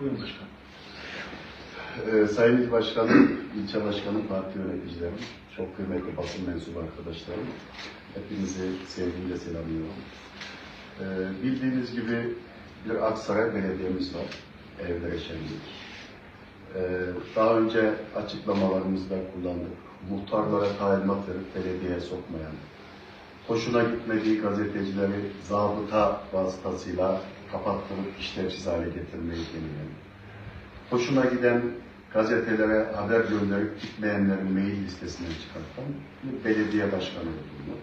Buyurun başkanım. Ee, Sayın İl Başkanım, ilçe başkanım, parti yöneticilerim, çok kıymetli basın mensubu arkadaşlarım, hepinizi sevgiyle selamlıyorum. Ee, bildiğiniz gibi bir Aksaray Belediyemiz var, Evlere Şenlik. Ee, daha önce açıklamalarımızda kullandık. Muhtarlara talimat verip belediyeye sokmayan, hoşuna gitmediği gazetecileri zabıta vasıtasıyla kapattırıp işlevsiz hale getirmeyi deneyen, hoşuna giden gazetelere haber gönderip gitmeyenlerin mail listesinden çıkartan bir belediye başkanı olduğunu,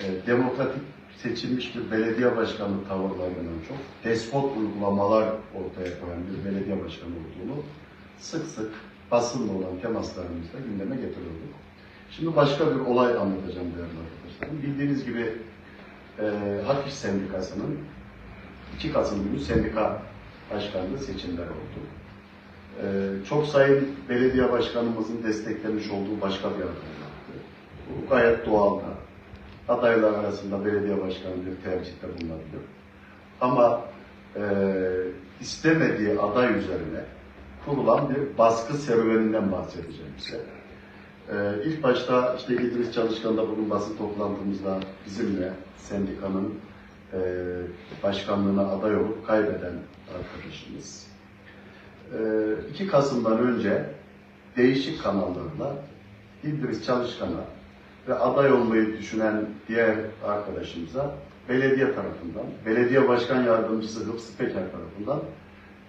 e, demokratik seçilmiş bir belediye başkanı tavırlarından çok despot uygulamalar ortaya koyan bir belediye başkanı olduğunu sık sık basınla olan temaslarımızda gündeme getiriyorduk. Şimdi başka bir olay anlatacağım değerli arkadaşlarım. Bildiğiniz gibi e, Hak İş Sendikası'nın 2 Kasım günü sendika başkanlığı seçimleri oldu. Ee, çok sayın belediye başkanımızın desteklemiş olduğu başka bir aday vardı. Bu gayet doğal da. Adaylar arasında belediye başkanı bir tercihte bulunabilir. Ama e, istemediği aday üzerine kurulan bir baskı serüveninden bahsedeceğim size. Ee, ilk başta işte İdris Çalışkan da bugün basın toplantımızda bizimle sendikanın e, başkanlığına aday olup kaybeden arkadaşımız. Ee, 2 Kasım'dan önce değişik kanallarla İdris Çalışkan'a ve aday olmayı düşünen diğer arkadaşımıza belediye tarafından, belediye başkan yardımcısı Hıfzı Peker tarafından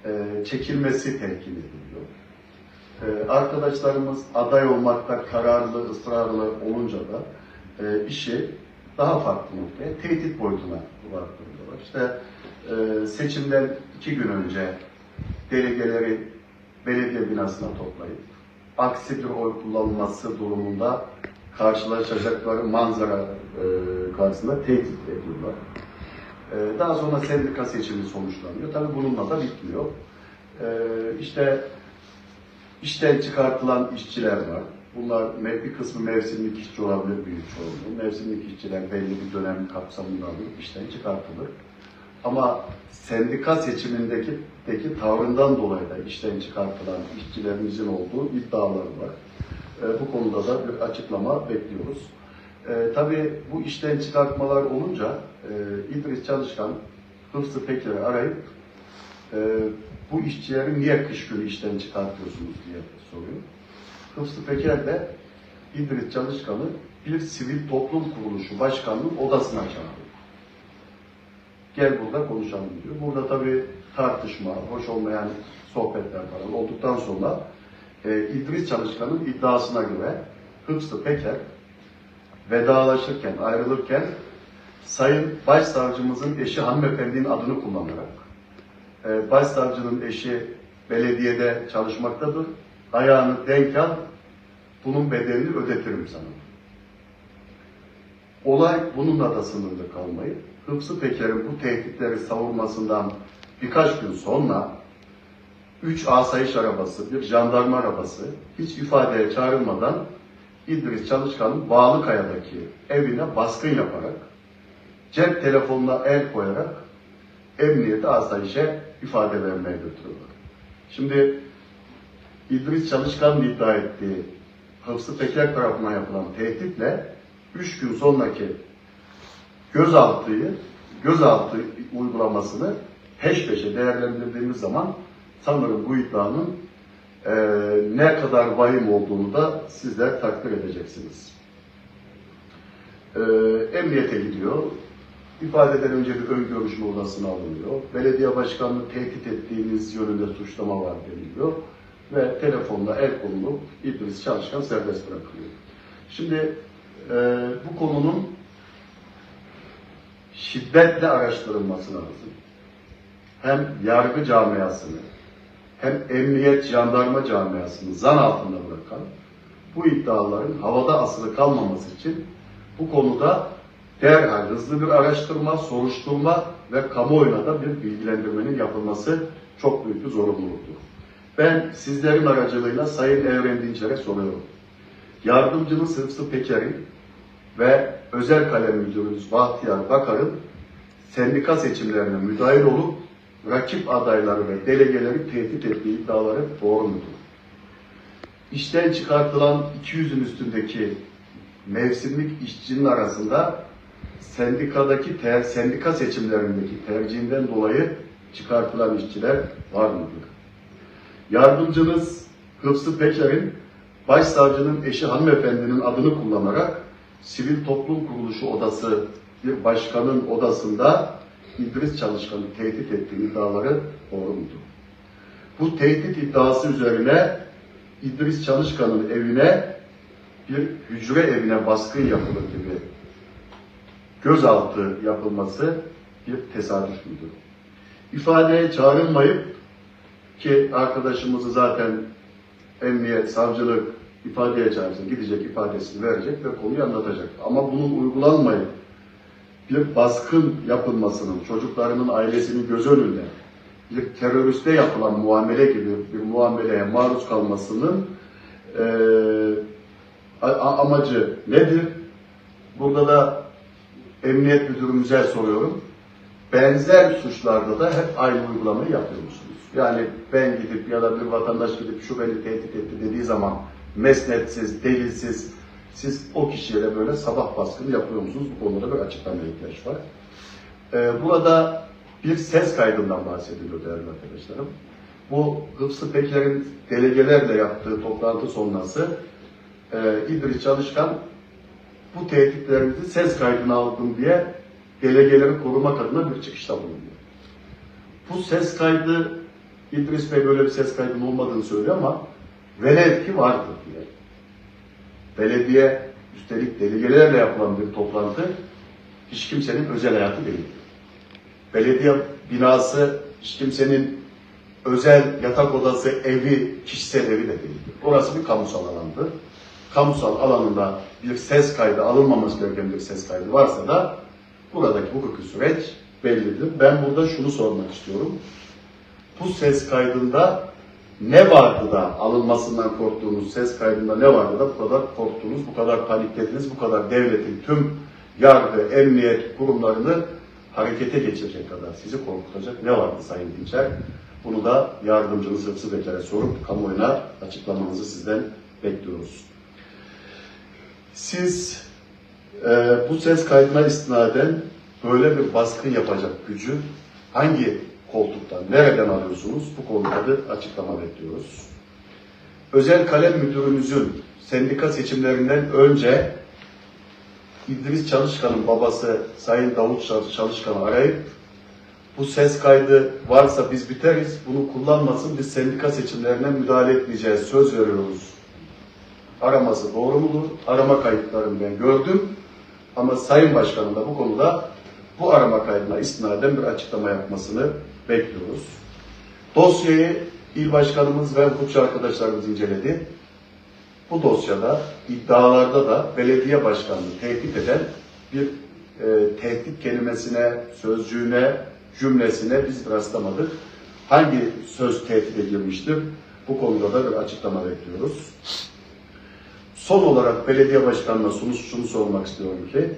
e, çekilmesi telkin ediliyor. E, arkadaşlarımız aday olmakta kararlı, ısrarlı olunca da e, işi daha farklı noktaya, tehdit boyutuna ulaştırıyorlar. İşte e, seçimden iki gün önce delegeleri belediye binasına toplayıp aksi bir oy kullanılması durumunda karşılaşacakları manzara e, karşısında tehdit ediyorlar. E, daha sonra sendika seçimi sonuçlanıyor. Tabii bununla da bitmiyor. E, işte işten çıkartılan işçiler var. Bunlar bir kısmı mevsimlik işçi olabilir büyük çoğunluğu. Mevsimlik işçiler belli bir dönem kapsamında alınıp işten çıkartılır. Ama sendika seçimindeki deki tavrından dolayı da işten çıkartılan işçilerimizin olduğu iddiaları var. E, bu konuda da bir açıklama bekliyoruz. E, tabii bu işten çıkartmalar olunca e, İdris Çalışkan Hıfzı Peker'i arayıp e, bu işçileri niye kış günü işten çıkartıyorsunuz diye soruyor. Hıfzı Peker de İdris Çalışkan'ı bir sivil toplum kuruluşu başkanının odasına çağırıyor gel burada konuşalım diyor. Burada tabii tartışma, hoş olmayan sohbetler falan olduktan sonra e, İdris Çalışkan'ın iddiasına göre Hıfzı Peker vedalaşırken, ayrılırken Sayın Başsavcımızın eşi hanımefendinin adını kullanarak e, Başsavcının eşi belediyede çalışmaktadır. Ayağını denk al, bunun bedelini ödetirim sana. Olay bununla da sınırlı kalmayıp Hıfzı Peker'in bu tehditleri savurmasından birkaç gün sonra üç asayiş arabası, bir jandarma arabası hiç ifadeye çağrılmadan İdris Çalışkan'ın Bağlıkaya'daki evine baskın yaparak cep telefonuna el koyarak emniyete asayişe ifade vermeye götürüyorlar. Şimdi İdris Çalışkan'ın iddia ettiği Hıfzı Peker tarafından yapılan tehditle üç gün sonraki gözaltıyı, gözaltı uygulamasını peş peşe değerlendirdiğimiz zaman sanırım bu iddianın eee, ne kadar vahim olduğunu da sizler takdir edeceksiniz. Eee, emniyete gidiyor. İfadeden önce bir ön görüşme odasına alınıyor. Belediye başkanını tehdit ettiğiniz yönünde suçlama var deniliyor. Ve telefonla el konulup İdris Çalışkan serbest bırakılıyor. Şimdi eee, bu konunun şiddetle araştırılması lazım. Hem yargı camiasını hem emniyet jandarma camiasını zan altında bırakan bu iddiaların havada asılı kalmaması için bu konuda derhal hızlı bir araştırma, soruşturma ve kamuoyuna da bir bilgilendirmenin yapılması çok büyük bir zorunluluktur. Ben sizlerin aracılığıyla Sayın Evren Dinçer'e soruyorum. Yardımcınız Hıfzı Peker'in ve özel kalem müdürümüz Bahtiyar Bakar'ın sendika seçimlerine müdahil olup rakip adayları ve delegeleri tehdit ettiği iddiaları doğru mudur? İşten çıkartılan 200'ün üstündeki mevsimlik işçinin arasında sendikadaki ter, sendika seçimlerindeki tercihinden dolayı çıkartılan işçiler var mıdır? Yardımcınız Hıfzı Peker'in başsavcının eşi hanımefendinin adını kullanarak Sivil Toplum Kuruluşu Odası bir başkanın odasında İdris Çalışkan'ı tehdit ettiği iddiaları doğru mudur? Bu tehdit iddiası üzerine İdris Çalışkan'ın evine bir hücre evine baskın yapılır gibi gözaltı yapılması bir tesadüf müdür? İfadeye çağrılmayıp ki arkadaşımızı zaten emniyet, savcılık ifadeye çağırsın, gidecek ifadesini verecek ve konuyu anlatacak. Ama bunun uygulanmayıp bir baskın yapılmasının, çocuklarının ailesinin göz önünde bir teröriste yapılan muamele gibi bir muameleye maruz kalmasının a- amacı nedir? Burada da emniyet müdürümüze soruyorum. Benzer suçlarda da hep aynı uygulamayı yapıyor musunuz? Yani ben gidip ya da bir vatandaş gidip şu beni tehdit etti dediği zaman mesnetsiz, delilsiz siz o kişiye de böyle sabah baskını yapıyor musunuz? Bu konuda bir açıklamaya ihtiyaç var. Ee, burada bir ses kaydından bahsediliyor değerli arkadaşlarım. Bu Hıfzı Peker'in delegelerle yaptığı toplantı sonrası e, İdris Çalışkan bu tehditlerimizi ses kaydına aldım diye delegeleri korumak adına bir çıkışta bulunuyor. Bu ses kaydı İdris Bey böyle bir ses kaydının olmadığını söylüyor ama velev ki vardır diye. Belediye üstelik delegelerle yapılan bir toplantı hiç kimsenin özel hayatı değil. Belediye binası hiç kimsenin özel yatak odası, evi, kişisel evi de değildir. Orası bir kamusal alandır. Kamusal alanında bir ses kaydı alınmaması gereken bir ses kaydı varsa da buradaki hukuki süreç bellidir. Ben burada şunu sormak istiyorum. Bu ses kaydında ne vardı da alınmasından korktuğunuz ses kaydında ne vardı da bu kadar korktunuz, bu kadar paniklediniz, bu kadar devletin tüm yargı, emniyet kurumlarını harekete geçirecek kadar sizi korkutacak ne vardı Sayın Dinçer? Bunu da yardımcınız Hıfzı Beker'e sorup kamuoyuna açıklamanızı sizden bekliyoruz. Siz e, bu ses kaydına istinaden böyle bir baskın yapacak gücü hangi koltuktan, nereden alıyorsunuz? Bu konuda da açıklama bekliyoruz. Özel kalem müdürümüzün sendika seçimlerinden önce İdris Çalışkan'ın babası Sayın Davut Çalışkan'ı arayıp bu ses kaydı varsa biz biteriz, bunu kullanmasın, biz sendika seçimlerine müdahale etmeyeceğiz, söz veriyoruz. Araması doğru mudur? Arama kayıtlarını ben gördüm. Ama Sayın Başkan'ın da bu konuda bu arama kaydına istinaden bir açıklama yapmasını bekliyoruz. Dosyayı il başkanımız ve hukukçu arkadaşlarımız inceledi. Bu dosyada, iddialarda da belediye başkanını tehdit eden bir e, tehdit kelimesine, sözcüğüne, cümlesine biz rastlamadık. Hangi söz tehdit edilmiştir? Bu konuda da bir açıklama bekliyoruz. Son olarak belediye başkanına şunu, şunu sormak istiyorum ki,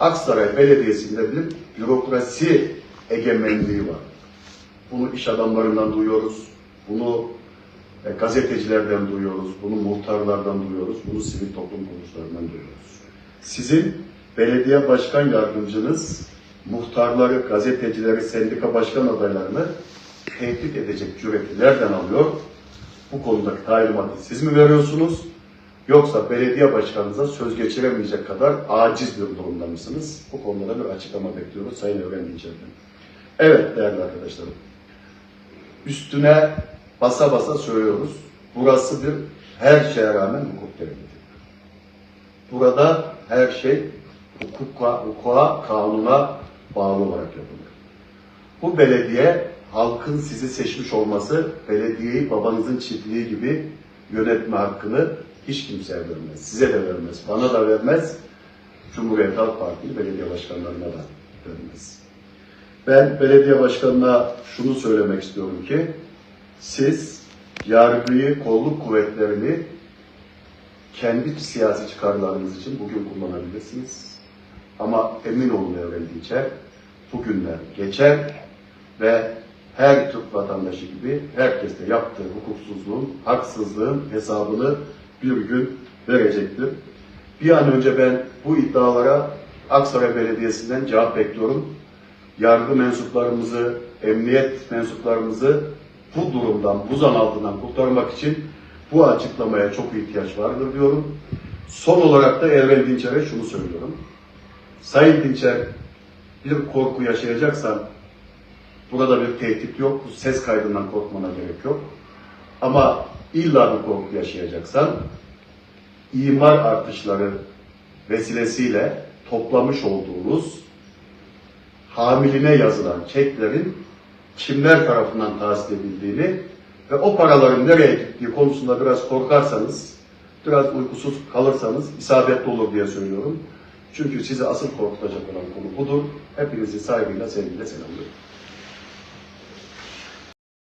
Aksaray Belediyesi'nde bir bürokrasi egemenliği var. Bunu iş adamlarından duyuyoruz, bunu e, gazetecilerden duyuyoruz, bunu muhtarlardan duyuyoruz, bunu sivil toplum kuruluşlarından duyuyoruz. Sizin belediye başkan yardımcınız muhtarları, gazetecileri, sendika başkan adaylarını tehdit edecek cüreti nereden alıyor? Bu konudaki talimatı siz mi veriyorsunuz? Yoksa belediye başkanınıza söz geçiremeyecek kadar aciz bir durumda mısınız? Bu konuda da bir açıklama bekliyoruz Sayın Evren Dinçer'den. Evet değerli arkadaşlarım. Üstüne basa basa söylüyoruz. Burası bir her şeye rağmen hukuk devleti. Burada her şey hukuka, hukuka, kanuna bağlı olarak yapılır. Bu belediye halkın sizi seçmiş olması belediyeyi babanızın çiftliği gibi yönetme hakkını hiç kimseye vermez. Size de vermez, bana da vermez. Cumhuriyet Halk Partili belediye başkanlarına da vermez. Ben belediye başkanına şunu söylemek istiyorum ki siz yargıyı, kolluk kuvvetlerini kendi siyasi çıkarlarınız için bugün kullanabilirsiniz. Ama emin olun öğrendikçe bugünler geçer ve her Türk vatandaşı gibi herkes de yaptığı hukuksuzluğun, haksızlığın hesabını bir gün verecektir. Bir an önce ben bu iddialara Aksaray Belediyesi'nden cevap bekliyorum. Yargı mensuplarımızı, emniyet mensuplarımızı bu durumdan, bu zan altından kurtarmak için bu açıklamaya çok ihtiyaç vardır diyorum. Son olarak da Ervel Dinçer'e şunu söylüyorum. Sayın Dinçer bir korku yaşayacaksan burada bir tehdit yok. Ses kaydından korkmana gerek yok. Ama illa bir korku yaşayacaksan imar artışları vesilesiyle toplamış olduğunuz hamiline yazılan çeklerin kimler tarafından tahsil edildiğini ve o paraların nereye gittiği konusunda biraz korkarsanız, biraz uykusuz kalırsanız isabetli olur diye söylüyorum. Çünkü sizi asıl korkutacak olan konu budur. Hepinizi saygıyla, sevgiyle selamlıyorum.